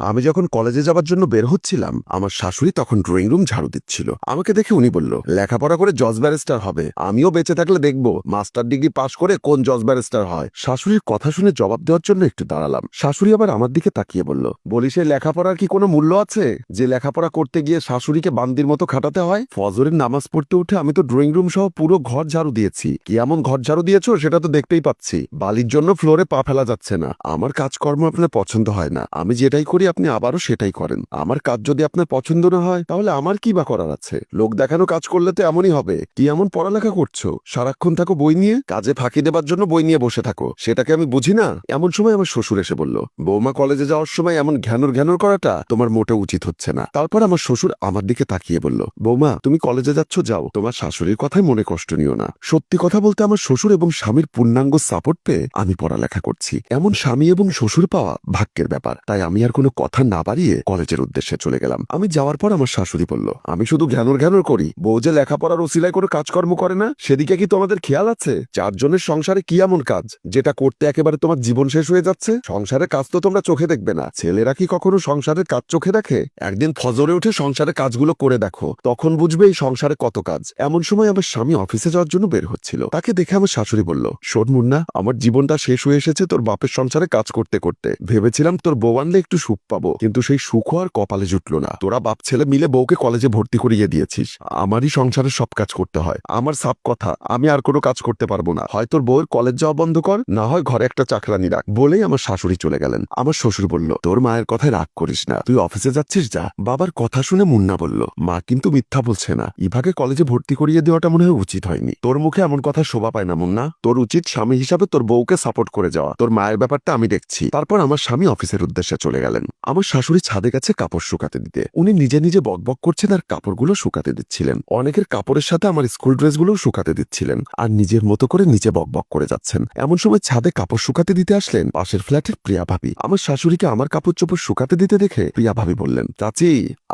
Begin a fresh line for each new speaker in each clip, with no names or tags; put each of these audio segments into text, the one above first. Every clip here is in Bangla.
আমি যখন কলেজে যাবার জন্য বের হচ্ছিলাম, আমার শাশুড়ি তখন ড্রয়িং রুম ঝাড়ু দিচ্ছিল। আমাকে দেখে উনি বলল, লেখাপড়া করে জজ ব্যারিস্টার হবে। আমিও বেঁচে থাকলে দেখব, মাস্টার ডিগ্রি পাশ করে কোন জজ ব্যারিস্টার হয়? শাশুড়ির কথা শুনে জবাব দেওয়ার জন্য একটু দাঁড়ালাম। শাশুড়ি আবার আমার দিকে তাকিয়ে বলল, বলি, সে লেখাপড়ার কি কোনো মূল্য আছে? যে লেখাপড়া করতে গিয়ে শাশুড়িকে বান্দির মতো খাটাতে হয়? ফজরের নামাজ পড়তে উঠে আমি তো ড্রয়িং রুম সহ পুরো ঘর ঝাড়ু দিয়েছি। কি এমন ঘর ঝাড়ু দিয়েছ? সেটা তো দেখতেই পাচ্ছি। বালির জন্য ফ্লোরে পা ফেলা যাচ্ছে না। আমার কাজকর্ম আপনার পছন্দ হয় না। আমি যেটাই করি আপনি আবারও সেটাই করেন। আমার কাজ যদি আপনার পছন্দ না হয়, তাহলে আমার কি বা করার আছে? লোক দেখানো কাজ করলে তো এমনই হবে। কি এমন পড়ালেখা করছ? সারাক্ষণ থাকো বই নিয়ে? কাজে ফাঁকি দেবার জন্য বই নিয়ে বসে থাকো। সেটাকে আমি বুঝি না? এমন সময় আমার শ্বশুর এসে বলল, বৌমা কলেজে যাওয়ার সময় এমন ঘ্যানোর ঘ্যানোর করাটা তোমার মোটে উচিত হচ্ছে না। তারপর আমার শ্বশুর আমার দিকে তাকিয়ে বলল, বৌমা, তুমি কলেজে যাচ্ছ, যাও। তোমার শাশুড়ির কথাই মনে কষ্ট নিও না। সত্যি কথা বলতে আমার শ্বশুর এবং স্বামীর পূর্ণাঙ্গ সাপোর্ট পেয়ে আমি পড়ালেখা করছি। এমন স্বামী এবং শ্বশুর পাওয়া ভাগ্যের ব্যাপার। তাই আমি আর কোনো কথা না বাড়িয়ে কলেজের উদ্দেশ্যে চলে গেলাম। আমি যাওয়ার পর আমার শাশুড়ি বলল, আমি শুধু ঘ্যানোর ঘ্যানোর করি। বউ যে লেখাপড়ার ওসিলায় করে কাজকর্ম করে না, সেদিকে কি তোমাদের খেয়াল আছে? চারজনের সংসারে কি এমন কাজ? যেটা করতে একেবারে তোমার জীবন শেষ হয়ে যাচ্ছে? সংসারের কাজ তো তোমরা চোখে দেখবে না। ছেলেরা কি কখনো সংসারের কাজ চোখে দেখে? একদিন ফজরে উঠে সংসারের কাজগুলো করে দেখো। তখন বুঝবে এই সংসারে কত কাজ। এমন সময় আমার স্বামী অফিসে যাওয়ার জন্য বের হচ্ছিল। তাকে দেখে আমার শাশুড়ি বলল, শোন মুন্না, আমার জীবনটা শেষ হয়ে এসেছে তোর বাপের সংসারে কাজ করতে করতে। ভেবেছিলাম তোর বউ আনলে একটু সুখ পাবো। কিন্তু সেই সুখ আর কপালে জুটলো না। তোরা বাপ ছেলে মিলে বউকে কলেজে ভর্তি করিয়ে দিয়েছিস। আমারই সংসারের সব কাজ করতে হয়। আমার সাপ কথা, আমি আর কোনো কাজ করতে পারব না। হয় তোর বউয়ের কলেজ যাওয়া বন্ধ কর, না হয় ঘরে একটা চাকরানি রাখ। বলেই আমার শাশুড়ি চলে গেলেন। আমার শ্বশুর বলল, তোর মায়ের কথায় রাগ করিস না। তুই অফিসে যাচ্ছিস, যা। বাবার কথা শুনে মুন্না বলল, মা কিন্তু মিথ্যা বলছে না। ইভাকে কলেজে ভর্তি করিয়ে দেওয়াটা মনে হয় উচিত হয়নি। তোর মুখে এমন কথা শোভা পায় না, মুন্না। তোর উচিত স্বামী হিসাবে তোর বউকে সাপোর্ট করে যাওয়া। তোর মায়ের ব্যাপারটা আমি দেখছি। তারপর আমার স্বামী অফিসের উদ্দেশ্যে চলে গেলেন। আমার শাশুড়ি ছাদে গেছে কাপড় শুকাতে দিতে। উনি নিজে নিজে বকবক করছেন আর কাপড়গুলো শুকাতে দিচ্ছিলেন। অনেকের কাপড়ের সাথে আমার স্কুল ড্রেসগুলো শুকাতে দিচ্ছিলেন আর নিজের মতো করে নিচে বকবক করে যাচ্ছেন। এমন সময় ছাদে কাপড় শুকাতে দিতে আসলেন পাশের ফ্ল্যাটের প্রিয়া ভাবি। আমার শাশুড়িকে আমার কাপড় চোপড় শুকাতে দিতে দেখে প্রিয়া ভাবি বললেন, চাচি,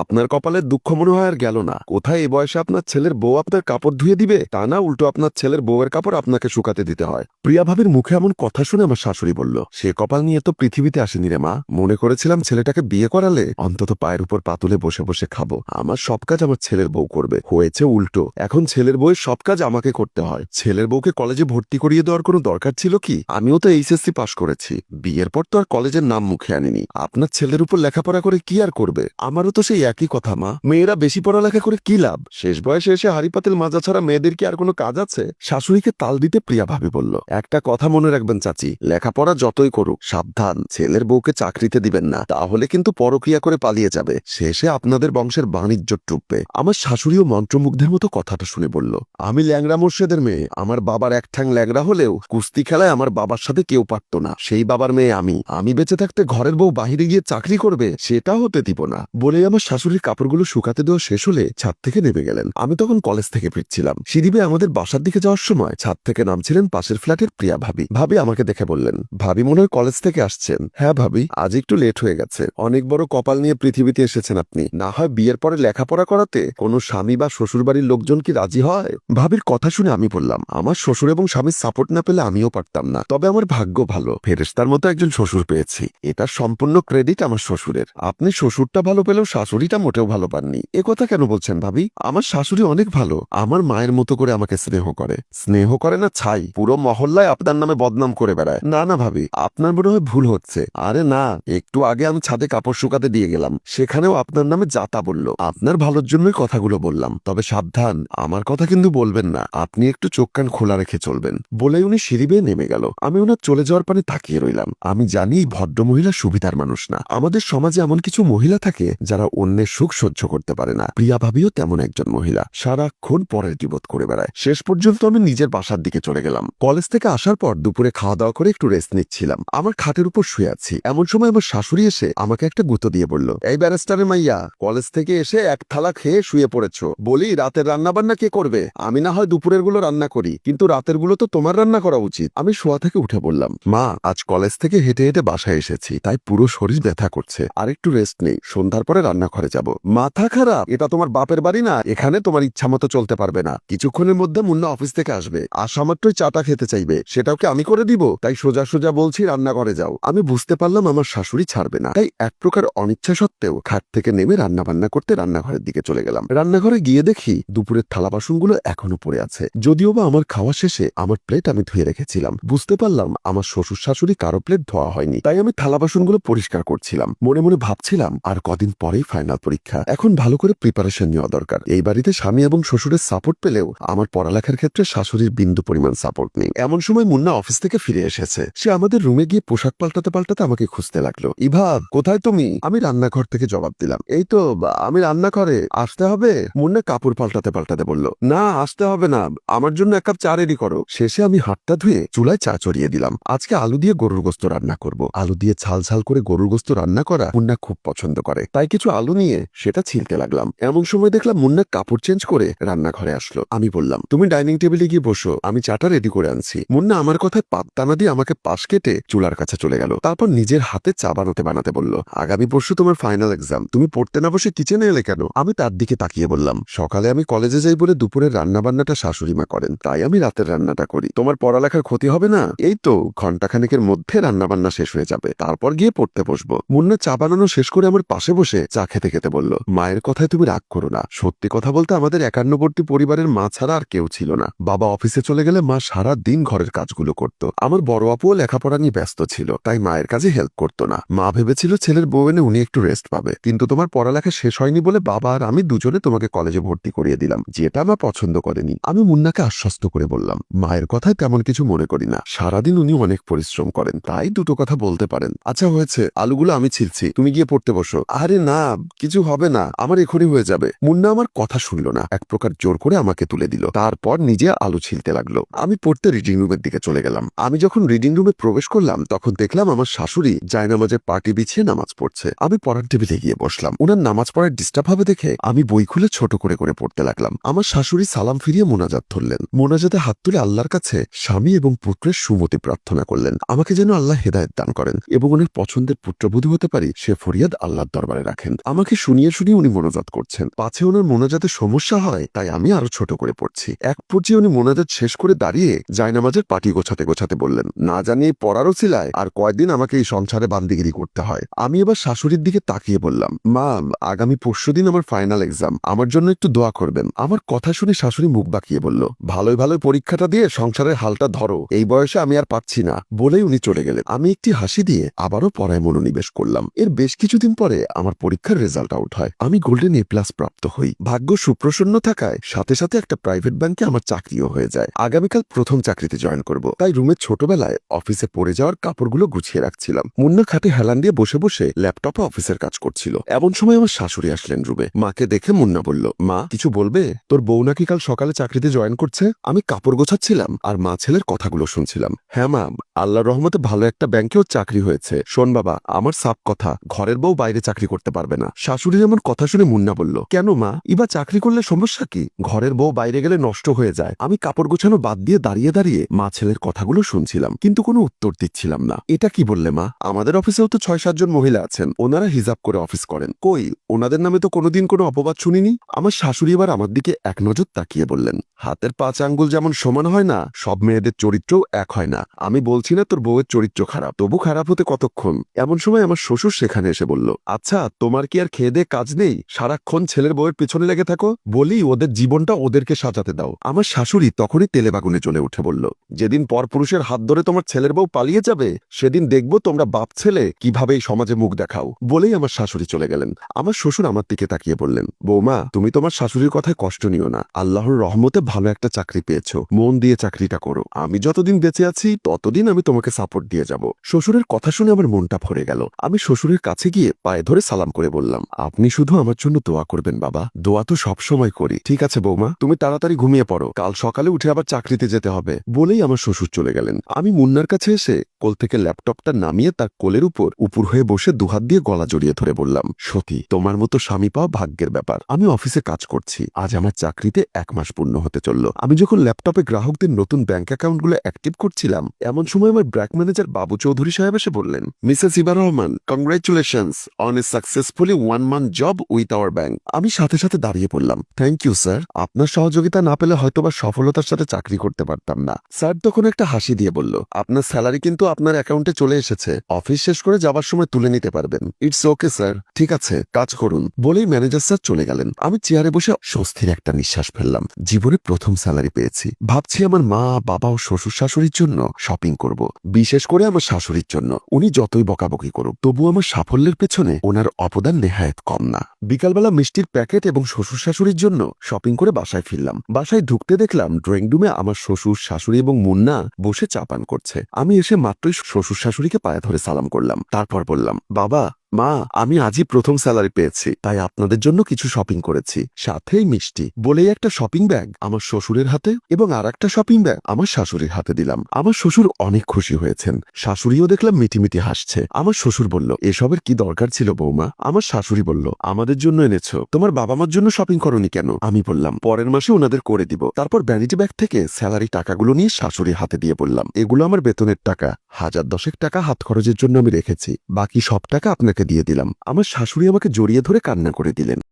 আপনার কপালের দুঃখ মনে হয় আর গেল না। কোথায় এই বয়সে আপনার ছেলের বউ আপনার কাপড় ধুয়ে দিবে? তা না, উল্টো আপনার ছেলের বউয়ের কাপড় আপনাকে শুকাতে দিতে হয়। প্রিয়া ভাবির মুখে এমন কথা শুনে আমার শাশুড়ি বলল, সে কপাল নিয়ে তো পৃথিবীতে আসেনি রে মা। মনে করেছিলাম ছেলেটাকে বিয়ে করালে অন্তত পায়ের উপর পাতুলে বসে বসে খাব। আমার সব কাজ আমার ছেলের বউ করবে। হয়েছে উল্টো। এখন ছেলের বউয়ের সব কাজ আমাকে করতে হয়। ছেলের বউকে কলেজে ভর্তি করিয়ে দেওয়ার কোনো দরকার ছিল কি? আমিও তো এইচএসসি পাশ করেছি। বিয়ের পর তো আর কলেজের নাম মুখে আনিনি। আপনার ছেলের উপর লেখাপড়া করে কি আর করবে? আমারও তো সেই একই কথা, মা। মেয়েরা বেশি পড়ালেখা করে কি লাভ? শেষ বয়সে এসে হাড়ি পাতিল মাজা ছাড়া মেয়েদের কি আর কোনো কাজ আছে? শাশুড়িকে তাল দিতে প্রিয়া ভাবি বলল, একটা কথা মনে রাখবেন, চাচি। লেখাপড়া যতই করুক, সাবধান। ছেলের বউকে চাকরিতে দিবেন না। তাহলে কিন্তু পরক্রিয়া করে পালিয়ে যাবে। শেষে আপনাদের বংশের বাণিজ্য টুকবে আমার শাশুড়িও মন্ত্রমুগ্ধের মতো কথাটা শুনে বলল, আমি ল্যাংরা মোর্শেদের মেয়ে। আমার বাবার এক ঠ্যাং ল্যাংরা হলেও কুস্তি খেলায় আমার বাবার সাথে কেউ পারত না। সেই বাবার মেয়ে আমি। আমি বেঁচে থাকতে ঘরের বউ বাহিরে গিয়ে চাকরি করবে, সেটা হতে দিব না। বলে আমার শাশুড়ির কাপড়গুলো শুকাতে দেওয়া শেষ হলে ছাদ থেকে নেমে গেলেন। আমি তখন কলেজ থেকে ফিরছিলাম। সিঁড়িবে আমাদের বাসার দিকে যাওয়ার সময় ছাদ থেকে নামছিলেন পাশের ফ্ল্যাটের প্রিয়া ভাবি। ভাবি আমাকে দেখে বললেন, ভাবি মনে হয় কলেজ থেকে আসছেন? হ্যাঁ ভাবি, আজ একটু লেট হয়ে গেছে। অনেক বড় কপাল নিয়ে পৃথিবীতে এসেছেন আপনি। না হয় বিয়ের পরে লেখাপড়া করাতে কোনো স্বামী বা শ্বশুরবাড়ির লোকজন কি রাজি হয়? ভাবির কথা শুনে আমি বললাম, আমার শ্বশুর এবং স্বামীর সাপোর্ট না পেলে আমিও পারতাম না। তবে আমার ভাগ্য ভালো। ফেরেস্তার মতো একজন শ্বশুর পেয়েছি। এটা সম্পূর্ণ ক্রেডিট আমার শ্বশুরের। আপনি শ্বশুরটা ভালো পেলেও শাশুড়িটা মোটেও ভালো পাননি। কথা কেন বলছেন ভাবি? আমার শাশুড়ি অনেক ভালো। আমার মায়ের মতো করে আমাকে স্নেহ করে। স্নেহ করে না ছাই। পুরো মহল্লায় আপনার নামে বদনাম করে বেড়ায়। না না ভাবি, আপনার মনে হয় ভুল হচ্ছে। আরে না, একটু আগে আমি ছাদে কাপড় শুকাতে দিয়ে গেলাম। সেখানেও আপনার নামে যাতা বলল। আপনার ভালোর জন্যই কথাগুলো বললাম। তবে সাবধান, আমার কথা কিন্তু বলবেন না। আপনি একটু চোখ কান খোলা রেখে চলবেন। বলে উনি সিঁড়ি বেয়ে নেমে গেল। আমি ওনার চলে যাওয়ার পানে তাকিয়ে রইলাম। আমি জানি এই ভদ্র মহিলা সুবিধার মানুষ না। আমাদের সমাজে এমন কিছু মহিলা থাকে, যারা অন্যের সুখ সহ্য করতে পারে না। প্রিয়া ভাবিও তেমন একজন মহিলা। সারাক্ষণ পরের জীবত করে বেড়ায়। শেষ পর্যন্ত আমি নিজের বাসার দিকে চলে গেলাম। কলেজ থেকে আসার পর দুপুরে খাওয়া দাওয়া করে একটু রেস্ট নিচ্ছিলাম। আমার খাটের উপর শুয়ে আছি। এমন সময় আমার শাশুড়ি এসে আমাকে একটা গুঁতো দিয়ে বলল, এই ব্যারিস্টারের মাইয়া, কলেজ থেকে এসে এক থালা খেয়ে শুয়ে পড়েছো। বলি, রাতের রান্না বান্না কে করবে? আমি না হয় দুপুরেরগুলো রান্না করি, কিন্তু রাতেরগুলো তো তোমার রান্না করা উচিত। আমি শোয়া থেকে উঠে বললাম, মা, আজ কলেজ থেকে হেঁটে হেঁটে বাসায় এসেছি, তাই পুরো শরীর ব্যথা করছে। আর একটু রেস্ট নেই, সন্ধ্যার পরে রান্নাঘরে যাব। মাথা খারাপ? এটা তোমার বাপের বাড়ি না? এখানে তোমার ইচ্ছা মতো চলতে পারবে না। কিছুক্ষণের মধ্যে মুন্না অফিস থেকে আসবে। আসা মাত্রই চাটা খেতে চাইবে। সেটাও কি আমি করে দিব? তাই সোজা সোজা বলছি, রান্নাঘরে যাও। আমি বুঝতে পারলাম আমার শাশুড়ি ছাড়বে না। তাই এক প্রকার অনিচ্ছা সত্ত্বেও খাট থেকে নেমে রান্না বান্না করতে রান্নাঘরের দিকে চলে গেলাম। রান্নাঘরে গিয়ে দেখি দুপুরের থালা বাসনগুলো এখনও পড়ে আছে। যদিও বা আমার খাওয়া শেষে আমার প্লেট আমি ধুয়ে রেখেছিলাম। বুঝতে পারলাম আমার শ্বশুর শাশুড়ি কারও প্লেট ধোয়া হয়নি। তাই আমি থালা বাসনগুলো পরিষ্কার করছিলাম। মনে মনে ভাবছিলাম, আর কদিন পরেই ফাইনাল পরীক্ষা। এখন ভালো করে প্রিপারেশন নেওয়া দরকার। এই বাড়িতে স্বামী এবং শ্বশুরের সাপোর্ট পেলেও আমার পড়ালেখার ক্ষেত্রে শাশুড়ির বিন্দু পরিমাণ সাপোর্ট নেই। এমন সময় মুন্না অফিস থেকে ফিরে এসেছে। সে আমাদের রুমে গিয়ে পোশাক পাল্টাতে পাল্টাতে আমাকে খুঁজতে লাগল। ইভা কোথায় তুমি? আমি রান্নাঘর থেকে জবাব দিলাম। এই তো, আমি রান্নাঘরে। আসতে হবে? মুন্না কাপড় পাল্টাতে পাল্টাতে বলল, না, আসতে হবে না। আমার জন্য এক কাপ চা রেডি করো। শেষে আমি হাতটা ধুয়ে চুলায় চা চড়িয়ে দিলাম। আজকে আলু দিয়ে গরুর গোস্ত রান্না করব। আলু দিয়ে ঝাল ঝাল করে গরুর গোস্ত রান্না করা মুন্না খুব পছন্দ করে। তাই কিছু আলু নিয়ে সেটা ছিলতে লাগলাম। এমন সময় দেখলাম মুন্না কাপড় চেঞ্জ করে রান্নাঘরে আসলো। আমি বললাম, তুমি ডাইনিং টেবিলে গিয়ে বসো। আমি চাটা রেডি করে আনছি। মুন্না আমার কথায় পাত্তা না দিয়ে আমাকে পাশ কেটে চুলার কাছে চলে গেল। তারপর নিজের হাতে চা বানাতে বানাতে বলল, আগামী পরশু তোমার ফাইনাল এক্সাম তুমি পড়তে না বসে কিচেনে এলে কেন? আমি তার দিকে তাকিয়ে বললাম, সকালে আমি কলেজে যাই বলে দুপুরের রান্না বান্নাটা শাশুড়ি মা করেন, তাই আমি রাতের রান্নাটা করি। তোমার পড়ালেখার ক্ষতি হবে না? এই তো ঘন্টাখানেকের মধ্যে রান্না বান্না শেষ হয়ে যাবে। তারপর গিয়ে পড়তে বসবো। মুন্না চা বানানো শেষ করে আমার পাশে বসে চা খেতে খেতে বলল, মায়ের কথায় তুমি রাগ করো না। সত্যি কথা বলতে আমাদের একান্নবর্তী পরিবারের মা ছাড়া আর কেউ ছিল না। বাবা অফিসে চলে গেলে মা সারা দিন ঘরের কাজগুলো করত। আমার বড় আপুও লেখাপড়া নিয়ে ব্যস্ত ছিল, তাই মায়ের কাজে হেল্প করতো না। মা ভেবেছিল ছেলের বউ এনে উনি একটু রেস্ট পাবে। কিন্তু তোমার পড়ালেখা শেষ হয়নি বলে বাবা আর আমি দুজনে তোমাকে কলেজে ভর্তি করিয়ে দিলাম। যেটা মা পছন্দ করেনি। আমি মুন্নাকে আশ্বস্ত করে বললাম, মায়ের কথায় তেমন কিছু মনে করি না। সারাদিন উনি অনেক পরিশ্রম করেন, তাই দুটো কথা বলতে পারেন। আচ্ছা হয়েছে। আলুগুলো আমি ছিলছি তুমি গিয়ে পড়তে বসো। আরে না, কিছু হবে না। আমার এখনই হয়ে যাবে। মুন্না আমার কথা শুনল না। এক প্রকার জোর করে আমাকে তুলে দিল। তারপর নিজে আলু ছিলতে লাগল। আমি পড়তে রিডিং রুমের দিকে চলে গেলাম। আমি যখন রিডিং রুমে প্রবেশ করলাম, তখন দেখলাম আমার শাশুড়ি জায়নামাজের পার্টি বিছিয়ে নামাজ পড়ছে। আমি পড়ার টেবিলে গিয়ে বসলাম। ওনার নামাজ পড়ার ডিস্টার্ব হবে দেখে আমি বই খুলে ছোট করে করে পড়তে লাগলাম। আমার শাশুড়ি সালাম ফিরিয়ে মোনাজাত ধরলেন। মোনাজাতে হাত তুলে আল্লাহর কাছে স্বামী এবং পুত্রের সুমতি প্রার্থনা করলেন। আমাকে যেন আল্লাহ হেদায়ত দান করেন এবং উনি পছন্দের পুত্রবধূ হতে পারি সে ফরিয়াদ আল্লাহর দরবারে রাখেন। আমাকে শুনিয়ে শুনিয়ে উনি মোনাজাত করছেন। পাছে ওনার মোনাজাতে সমস্যা হয়, তাই আমি আরও ছোট করে পড়ছি। এক পর্যায়ে উনি মোনাজাত শেষ করে দাঁড়িয়ে জায়নামাজের পাটি গোছাতে গোছাতে বললেন, না জানিয়ে পড়ারও ছিলায় আর কয়দিন আমাকে এই সংসারে বান্দিগিরি করতে হয়। আমি এবার শাশুড়ির দিকে তাকিয়ে বললাম মা আগামী পরশুদিন আমার ফাইনাল এক্সাম আমার জন্য একটু দোয়া করবেন। আমার কথা শুনে শাশুড়ি মুখ বাঁকিয়ে বলল, ভালোই ভালোই পরীক্ষাটা দিয়ে সংসারের হালটা ধরো। এই বয়সে আমি আর পাচ্ছি না, বলেই উনি চলে গেলেন। আমি একটি হাসি দিয়ে আবারও পড়ায় মনোনিবেশ করলাম। এর বেশ কিছুদিন পরে আমার পরীক্ষার রেজাল্ট আউট হয়। আমি গোল্ডেন এ প্লাস প্রাপ্ত হই। ভাগ্য সুপ্রসন্ন থাকায় সাথে সাথে একটা প্রাইভেট ব্যাংকে আমার চাকরিও হয়ে যায়। আগামীকাল প্রথম চাকরিতে জয়েন করব। তাই রুমের ছোটবেলায় অফিসে পড়ে যাওয়ার কাপড়গুলো গুছিয়ে রাখছিলাম। মুন্না খাটে হেলান দিয়ে বসে বসে বসে ল্যাপটপে অফিসের কাজ করছিল। এমন সময় আমার শাশুড়ি আসলেন রুবে মাকে দেখে মুন্না বলল, মা, কিছু বলবে? তোর বউ নাকি কাল সকালে চাকরিতে জয়েন করছে? আমি কাপড় গোছাচ্ছিলাম আর মা ছেলের কথাগুলো শুনছিলাম। হ্যাঁ মা আল্লাহর রহমতে ভালো একটা ব্যাংকেও চাকরি হয়েছে। শোন বাবা, আমার সাপ কথা, ঘরের বউ বাইরে চাকরি করতে পারবে না। শাশুড়ি যেমন কথা শুনে মুন্না বলল, কেন মা? ইবা চাকরি করলে সমস্যা কি? ঘরের বউ বাইরে গেলে নষ্ট হয়ে যায়। আমি কাপড় গোছানো বাদ দিয়ে দাঁড়িয়ে দাঁড়িয়ে মা ছেলের কথাগুলো শুনছিলাম, কিন্তু কোনো উত্তর দিচ্ছিলাম না। এটা কি বললে মা? আমাদের অফিসেও তো ছয় সাতজন মহিলা আছেন। ওনারা হিজাব করে অফিস করেন। কই, ওনাদের নামে তো কোনোদিন কোনো অপবাদ শুনিনি? আমার শাশুড়ি এবার আমার দিকে এক নজর তাকিয়ে বললেন, হাতের পাঁচ আঙ্গুল যেমন সমান হয় না, সব মেয়েদের চরিত্রও এক হয় না। আমি বলছি না, তোর বউয়ের চরিত্র খারাপ। তবু খারাপ হতে কতক্ষণ? এমন সময় আমার শ্বশুর সেখানে এসে বলল আচ্ছা তোমার কি আর খেয়ে দিয়ে কাজ নেই? সারাক্ষণ ছেলের বউয়ের পিছনে লেগে থাকো। বলি, ওদের জীবনটা ওদেরকে সাজাতে দাও। আমার শাশুড়ি তখনই তেলে বাগুনে চলে উঠে বলল, যেদিন পরপুরুষের হাত ধরে তোমার ছেলের বউ পালিয়ে যাবে, সেদিন দেখব তোমরা বাপ ছেলে কীভাবে এই সমাজে মুখ দেখাও। বলেই আমার শাশুড়ি চলে গেলেন। আমার শ্বশুর আমার দিকে তাকিয়ে বললেন বৌমা তুমি তোমার শাশুড়ির কথায় কষ্ট নিও না। আল্লাহর রহমতে ভালো একটা চাকরি পেয়েছ। মন দিয়ে চাকরিটা করো। আমি যতদিন বেঁচে আছি, ততদিন আমি তোমাকে সাপোর্ট দিয়ে যাব। শ্বশুরের কথা শুনে আমার মনটা ভরে গেল। আমি শ্বশুরের কাছে গিয়ে পায়ে ধরে সালাম করে বললাম, আপনি শুধু আমার জন্য দোয়া করবেন বাবা। দোয়া তো সব সময় করি। ঠিক আছে বৌমা, তুমি তাড়াতাড়ি ঘুমিয়ে পড়ো। কাল সকালে উঠে আবার চাকরিতে যেতে হবে। বলেই আমার শ্বশুর চলে গেলেন। আমি মুন্নার কাছে এসে কোল থেকে ল্যাপটপটা নামিয়ে তার কোলের উপর উপর হয়ে বসে দুহাত দিয়ে গলা জড়িয়ে ধরে বললাম, সতী, তোমার মতো স্বামী পাওয়া ভাগ্যের ব্যাপার। আমি অফিসে কাজ করছি। আজ আমার চাকরিতে এক মাস পূর্ণ হতে চলল। আমি যখন ল্যাপটপে গ্রাহকদের নতুন ব্যাংক অ্যাকাউন্টগুলো অ্যাক্টিভ করছিলাম, এমন সময় সময় আমার ব্র্যাক ম্যানেজার বাবু চৌধুরী সাহেব এসে বললেন, Mrs Iba Rahman congratulations on a successfully one month job with our bank আমি সাথে সাথে দাঁড়িয়ে পড়লাম থ্যাংক ইউ স্যার আপনার সহযোগিতা না পেলে হয়তোবা সফলতার সাথে চাকরি করতে পারতাম না। স্যার তখন একটা হাসি দিয়ে বলল, আপনার স্যালারি কিন্তু আপনার অ্যাকাউন্টে চলে এসেছে অফিস শেষ করে যাবার সময় তুলে নিতে পারবেন। ইটস ওকে স্যার ঠিক আছে, কাজ করুন। বলেই ম্যানেজার স্যার চলে গেলেন। আমি চেয়ারে বসে স্বস্তির একটা নিঃশ্বাস ফেললাম, জীবনে প্রথম স্যালারি পেয়েছি। ভাবছি আমার মা, বাবা ও শ্বশুর শাশুড়ির জন্য শপিং করব। বিশেষ করে আমার শাশুড়ির জন্য। উনি যতই বকাবকি করুক, তবু আমার সাফল্যের পেছনে ওনার অবদান নেহায়ত কম না। বিকালবেলা মিষ্টির প্যাকেট এবং শ্বশুর শাশুড়ির জন্য শপিং করে বাসায় ফিরলাম। বাসায় ঢুকতে দেখলাম ড্রয়িং রুমে আমার শ্বশুর, শাশুড়ি এবং মুন্না বসে চাপান করছে। আমি এসে মাত্রই শ্বশুর শাশুড়িকে পায়ে ধরে সালাম করলাম। তারপর বললাম, বাবা মা, আমি আজই প্রথম স্যালারি পেয়েছি, তাই আপনাদের জন্য কিছু শপিং করেছি। সাথেই মিষ্টি। বলেই একটা শপিং ব্যাগ আমার শ্বশুরের হাতে এবং আর একটা শপিং ব্যাগ আমার শাশুড়ির হাতে দিলাম। আমার শ্বশুর অনেক খুশি হয়েছেন। শাশুড়িও দেখলাম মিটিমিটি হাসছে। আমার শ্বশুর বলল, এসবের কি দরকার ছিল বৌমা? আমার শাশুড়ি বলল, আমাদের জন্য এনেছো। তোমার বাবা মার জন্য শপিং করনি কেন? আমি বললাম, পরের মাসে ওনাদের করে দিব। তারপর ভ্যানিটি ব্যাগ থেকে স্যালারি টাকাগুলো নিয়ে শাশুড়ি হাতে দিয়ে বললাম, এগুলো আমার বেতনের টাকা। হাজার দশেক টাকা হাত খরচের জন্য আমি রেখেছি। বাকি সব টাকা আপনাকে দিয়ে দিলাম। আমার শাশুড়ি আমাকে জড়িয়ে ধরে কান্না করে দিলেন।